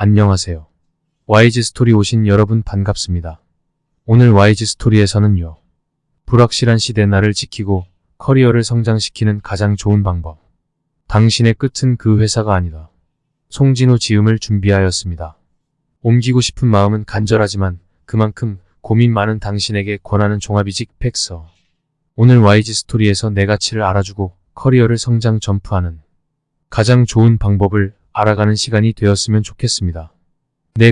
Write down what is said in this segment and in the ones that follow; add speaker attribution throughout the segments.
Speaker 1: 안녕하세요. YG 스토리 오신 여러분 반갑습니다. 오늘 YG 스토리에서는요. 불확실한 시대 나를 지키고 커리어를 성장시키는 가장 좋은 방법. 당신의 끝은 그 회사가 아니다. 송진호 지음을 준비하였습니다. 옮기고 싶은 마음은 간절하지만 그만큼 고민 많은 당신에게 권하는 종합이직 팩서. 오늘 YG 스토리에서 내 가치를 알아주고 커리어를 성장 점프하는 가장 좋은 방법을 알아가는 시간이 되었으면 좋겠습니다. 네.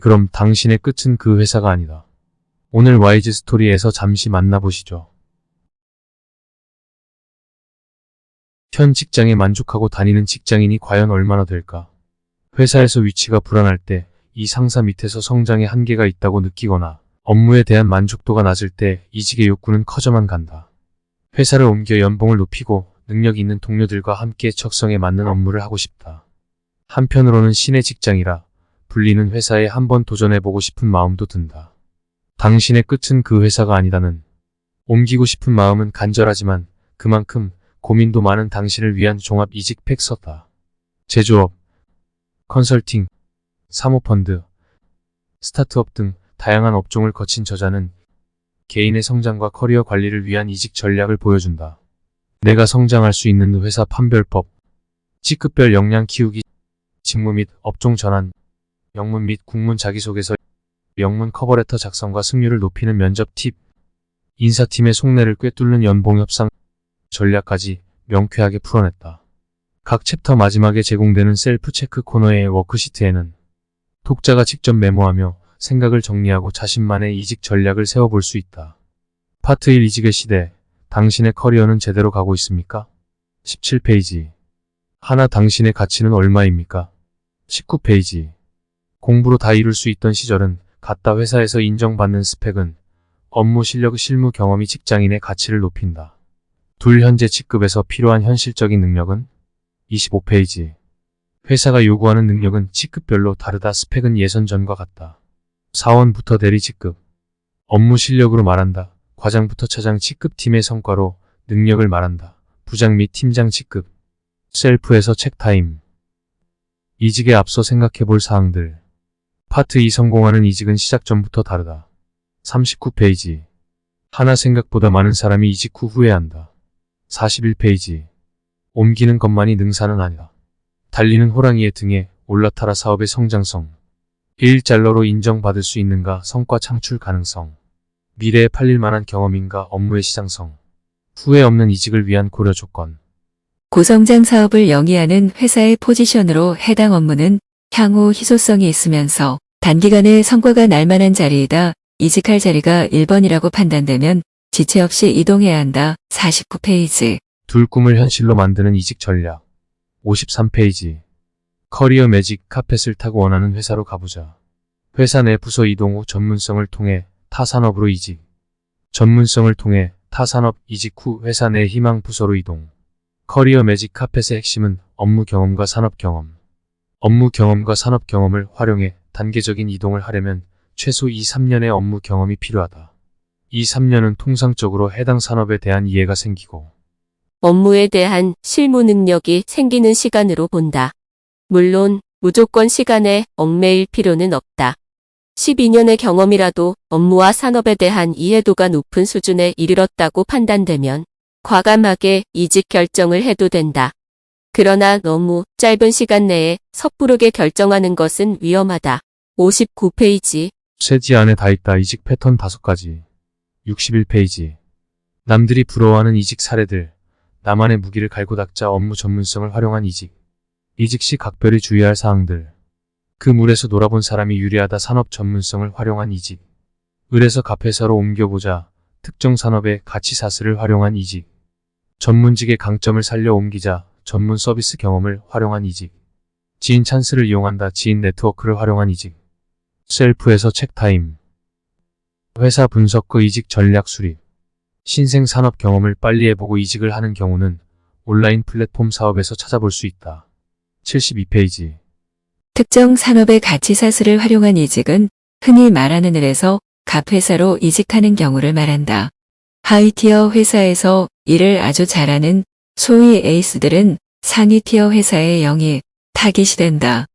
Speaker 1: 그럼 당신의 끝은 그 회사가 아니다. 오늘 YG 스토리에서 잠시 만나보시죠. 현 직장에 만족하고 다니는 직장인이 과연 얼마나 될까? 회사에서 위치가 불안할 때 이 상사 밑에서 성장의 한계가 있다고 느끼거나 업무에 대한 만족도가 낮을 때 이직의 욕구는 커져만 간다. 회사를 옮겨 연봉을 높이고 능력 있는 동료들과 함께 적성에 맞는 업무를 하고 싶다. 한편으로는 신의 직장이라 불리는 회사에 한번 도전해보고 싶은 마음도 든다. 당신의 끝은 그 회사가 아니다는 옮기고 싶은 마음은 간절하지만 그만큼 고민도 많은 당신을 위한 종합 이직 팩서다. 제조업, 컨설팅, 사모펀드, 스타트업 등 다양한 업종을 거친 저자는 개인의 성장과 커리어 관리를 위한 이직 전략을 보여준다. 내가 성장할 수 있는 회사 판별법, 직급별 역량 키우기, 직무 및 업종 전환, 영문 및 국문 자기소개서, 영문 커버레터 작성과 승률을 높이는 면접 팁, 인사팀의 속내를 꿰뚫는 연봉 협상 전략까지 명쾌하게 풀어냈다. 각 챕터 마지막에 제공되는 셀프 체크 코너의 워크시트에는 독자가 직접 메모하며 생각을 정리하고 자신만의 이직 전략을 세워볼 수 있다. 파트 1 이직의 시대. 당신의 커리어는 제대로 가고 있습니까? 17페이지. 하나 당신의 가치는 얼마입니까? 19페이지. 공부로 다 이룰 수 있던 시절은 갔다 회사에서 인정받는 스펙은 업무 실력 실무 경험이 직장인의 가치를 높인다. 둘 현재 직급에서 필요한 현실적인 능력은 25페이지. 회사가 요구하는 능력은 직급별로 다르다 스펙은 예선 전과 같다. 사원부터 대리 직급. 업무 실력으로 말한다. 과장부터 차장 직급 팀의 성과로 능력을 말한다. 부장 및 팀장 직급. 셀프에서 책타임. 이직에 앞서 생각해 볼 사항들. 파트 2 성공하는 이직은 시작 전부터 다르다. 39페이지. 하나 생각보다 많은 사람이 이직 후 후회한다. 41페이지. 옮기는 것만이 능사는 아니다. 달리는 호랑이의 등에 올라타라 사업의 성장성. 일잘러로 인정받을 수 있는가 성과 창출 가능성. 미래에 팔릴 만한 경험인가 업무의 시장성. 후회 없는 이직을 위한 고려 조건.
Speaker 2: 고성장 사업을 영위하는 회사의 포지션으로 해당 업무는 향후 희소성이 있으면서 단기간에 성과가 날 만한 자리이다. 이직할 자리가 1번이라고 판단되면 지체 없이 이동해야 한다. 49페이지.
Speaker 1: 둘 꿈을 현실로 만드는 이직 전략. 53페이지. 커리어 매직 카펫을 타고 원하는 회사로 가보자. 회사 내 부서 이동 후 전문성을 통해 타 산업으로 이직. 전문성을 통해 타 산업 이직 후 회사 내 희망 부서로 이동. 커리어 매직 카펫의 핵심은 업무 경험과 산업 경험. 업무 경험과 산업 경험을 활용해 단계적인 이동을 하려면 최소 2, 3년의 업무 경험이 필요하다. 2, 3년은 통상적으로 해당 산업에 대한 이해가 생기고
Speaker 3: 업무에 대한 실무 능력이 생기는 시간으로 본다. 물론 무조건 시간에 얽매일 필요는 없다. 12년의 경험이라도 업무와 산업에 대한 이해도가 높은 수준에 이르렀다고 판단되면 과감하게 이직 결정을 해도 된다. 그러나 너무 짧은 시간 내에 섣부르게 결정하는 것은 위험하다. 59페이지.
Speaker 1: 쇠지 안에 다 있다 이직 패턴 5가지. 61페이지. 남들이 부러워하는 이직 사례들. 나만의 무기를 갈고 닦자 업무 전문성을 활용한 이직. 이직 시 각별히 주의할 사항들. 그 물에서 놀아본 사람이 유리하다 산업 전문성을 활용한 이직. 을에서 갑회사로 옮겨보자 특정 산업의 가치 사슬을 활용한 이직. 전문직의 강점을 살려 옮기자 전문 서비스 경험을 활용한 이직. 지인 찬스를 이용한다 지인 네트워크를 활용한 이직. 셀프에서 책타임. 회사 분석 그 이직 전략 수립. 신생 산업 경험을 빨리 해보고 이직을 하는 경우는 온라인 플랫폼 사업에서 찾아볼 수 있다. 72페이지.
Speaker 2: 특정 산업의 가치 사슬을 활용한 이직은 흔히 말하는 을에서 갑회사로 이직하는 경우를 말한다. 하이티어 회사에서 일을 아주 잘하는 소위 에이스들은 상위 티어 회사에 영입, 타깃이 된다.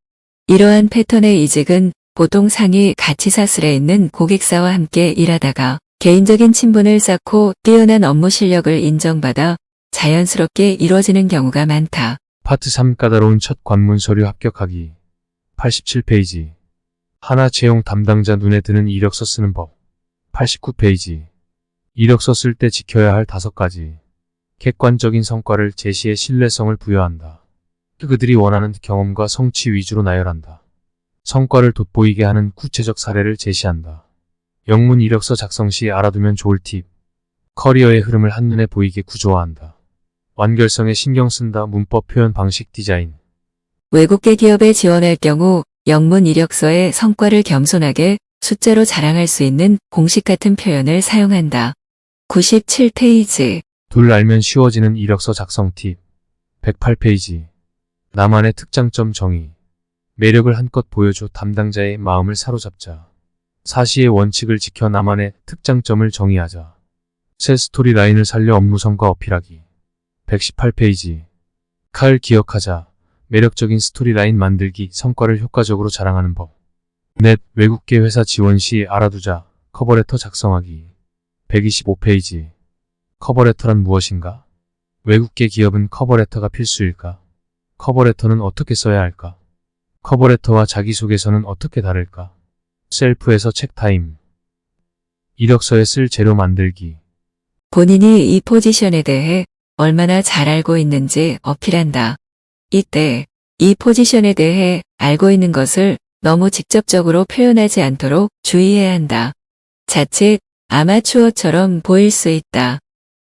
Speaker 2: 이러한 패턴의 이직은 보통 상위 가치 사슬에 있는 고객사와 함께 일하다가 개인적인 친분을 쌓고 뛰어난 업무 실력을 인정받아 자연스럽게 이루어지는 경우가 많다.
Speaker 1: 파트 3 까다로운 첫 관문 서류 합격하기 87페이지 하나 채용 담당자 눈에 드는 이력서 쓰는 법 89페이지 이력서 쓸 때 지켜야 할 다섯 가지 객관적인 성과를 제시해 신뢰성을 부여한다. 그들이 원하는 경험과 성취 위주로 나열한다. 성과를 돋보이게 하는 구체적 사례를 제시한다. 영문 이력서 작성 시 알아두면 좋을 팁. 커리어의 흐름을 한눈에 보이게 구조화한다. 완결성에 신경 쓴다. 문법 표현 방식 디자인.
Speaker 2: 외국계 기업에 지원할 경우 영문 이력서에 성과를 겸손하게 숫자로 자랑할 수 있는 공식 같은 표현을 사용한다. 97페이지
Speaker 1: 둘 알면 쉬워지는 이력서 작성 팁. 108페이지. 나만의 특장점 정의. 매력을 한껏 보여줘 담당자의 마음을 사로잡자. 사시의 원칙을 지켜 나만의 특장점을 정의하자. 새 스토리 라인을 살려 업무 성과 어필하기. 118페이지. 칼 기억하자. 매력적인 스토리 라인 만들기, 성과를 효과적으로 자랑하는 법. 넷, 외국계 회사 지원 시 알아두자. 커버레터 작성하기. 125페이지. 커버레터란 무엇인가? 외국계 기업은 커버레터가 필수일까? 커버레터는 어떻게 써야 할까? 커버레터와 자기소개서는 어떻게 다를까? 셀프에서 책타임. 이력서에 쓸 재료 만들기.
Speaker 2: 본인이 이 포지션에 대해 얼마나 잘 알고 있는지 어필한다. 이때 이 포지션에 대해 알고 있는 것을 너무 직접적으로 표현하지 않도록 주의해야 한다. 자칫 아마추어처럼 보일 수 있다.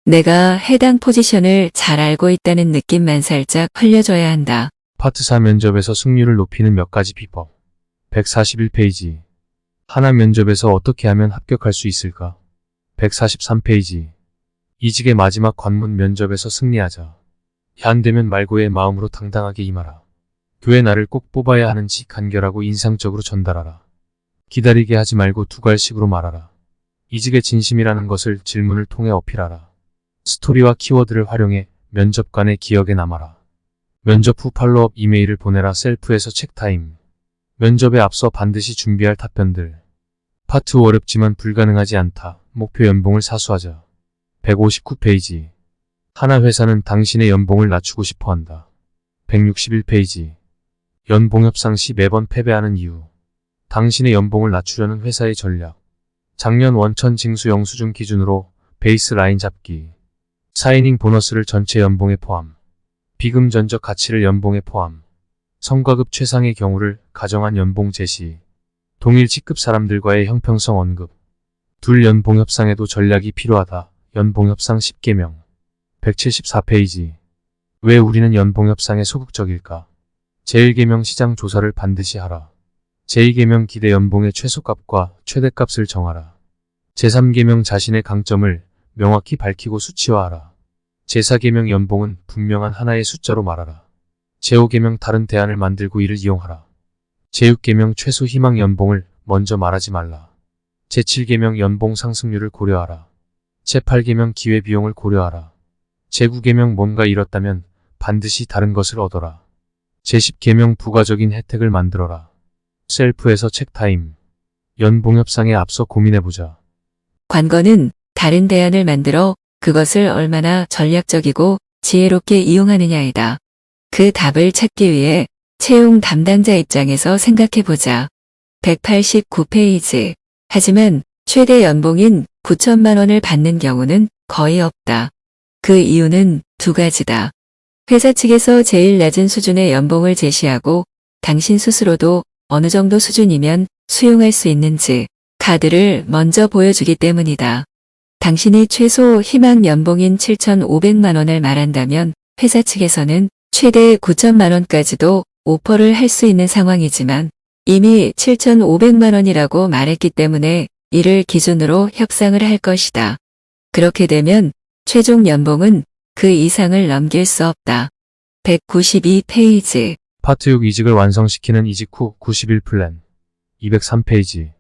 Speaker 2: 내가 해당 포지션을 잘 알고 있다는 느낌만 살짝 흘려줘야 한다.
Speaker 1: 파트 4 면접에서 승률을 높이는 몇 가지 비법. 141페이지. 하나 면접에서 어떻게 하면 합격할 수 있을까? 143페이지. 이직의 마지막 관문 면접에서 승리하자. 현대면 말고의 마음으로 당당하게 임하라. 교회 나를 꼭 뽑아야 하는지 간결하고 인상적으로 전달하라. 기다리게 하지 말고 두갈식으로 말하라. 이직의 진심이라는 것을 질문을 통해 어필하라. 스토리와 키워드를 활용해 면접관의 기억에 남아라. 면접 후 팔로업 이메일을 보내라 셀프에서 책타임. 면접에 앞서 반드시 준비할 답변들. 파트 5 어렵지만 불가능하지 않다. 목표 연봉을 사수하자. 159페이지. 하나 회사는 당신의 연봉을 낮추고 싶어 한다. 161페이지. 연봉 협상 시 매번 패배하는 이유. 당신의 연봉을 낮추려는 회사의 전략. 작년 원천 징수 영수증 기준으로 베이스 라인 잡기. 사이닝 보너스를 전체 연봉에 포함. 비금 전적 가치를 연봉에 포함. 성과급 최상의 경우를 가정한 연봉 제시. 동일 직급 사람들과의 형평성 언급. 둘 연봉 협상에도 전략이 필요하다. 연봉 협상 10개명. 174페이지. 왜 우리는 연봉 협상에 소극적일까? 제1계명 시장 조사를 반드시 하라. 제2계명 기대 연봉의 최소값과 최대값을 정하라. 제3계명 자신의 강점을 명확히 밝히고 수치화하라. 제4계명 연봉은 분명한 하나의 숫자로 말하라. 제5계명 다른 대안을 만들고 이를 이용하라. 제6계명 최소 희망 연봉을 먼저 말하지 말라. 제7계명 연봉 상승률을 고려하라. 제8계명 기회 비용을 고려하라. 제9계명 뭔가 잃었다면 반드시 다른 것을 얻어라. 제10계명 부가적인 혜택을 만들어라. 셀프에서 책타임. 연봉 협상에 앞서 고민해보자.
Speaker 2: 관건은 다른 대안을 만들어 그것을 얼마나 전략적이고 지혜롭게 이용하느냐이다. 그 답을 찾기 위해 채용 담당자 입장에서 생각해보자. 189페이지. 하지만 최대 연봉인 9천만 원을 받는 경우는 거의 없다. 그 이유는 두 가지다. 회사 측에서 제일 낮은 수준의 연봉을 제시하고 당신 스스로도 어느 정도 수준이면 수용할 수 있는지 카드를 먼저 보여주기 때문이다. 당신이 최소 희망 연봉인 7,500만 원을 말한다면 회사 측에서는 최대 9천만 원까지도 오퍼를 할 수 있는 상황이지만 이미 7,500만 원이라고 말했기 때문에 이를 기준으로 협상을 할 것이다. 그렇게 되면 최종 연봉은 그 이상을 넘길 수 없다. 192페이지.
Speaker 1: 파트 6 이직을 완성시키는 이직 후 90일 플랜. 203페이지.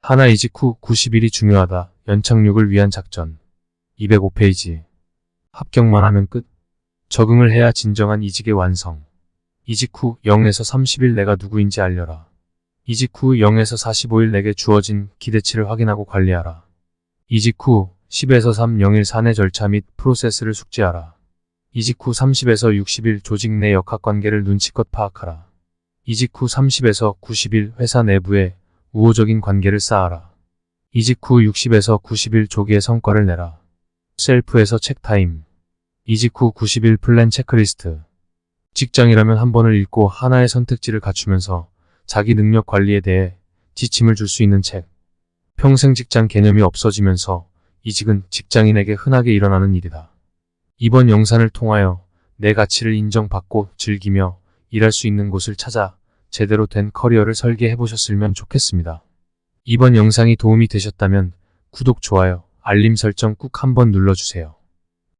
Speaker 1: 하나 이직 후 90일이 중요하다. 연착륙을 위한 작전. 205페이지. 합격만 하면 끝. 적응을 해야 진정한 이직의 완성. 이직 후 0에서 30일 내가 누구인지 알려라. 이직 후 0에서 45일 내게 주어진 기대치를 확인하고 관리하라. 이직 후 10에서 3 0일 사내 절차 및 프로세스를 숙지하라. 이직 후 30에서 60일 조직 내 역학관계를 눈치껏 파악하라. 이직 후 30에서 90일 회사 내부에 우호적인 관계를 쌓아라. 이직 후 60에서 90일 조기의 성과를 내라. 셀프에서 책타임. 이직 후 90일 플랜 체크리스트. 직장이라면 한 번을 읽고 하나의 선택지를 갖추면서 자기 능력 관리에 대해 지침을 줄 수 있는 책. 평생 직장 개념이 없어지면서 이직은 직장인에게 흔하게 일어나는 일이다. 이번 영상을 통하여 내 가치를 인정받고 즐기며 일할 수 있는 곳을 찾아 제대로 된 커리어를 설계해 보셨으면 좋겠습니다. 이번 영상이 도움이 되셨다면 구독, 좋아요, 알림 설정 꾹 한번 눌러주세요.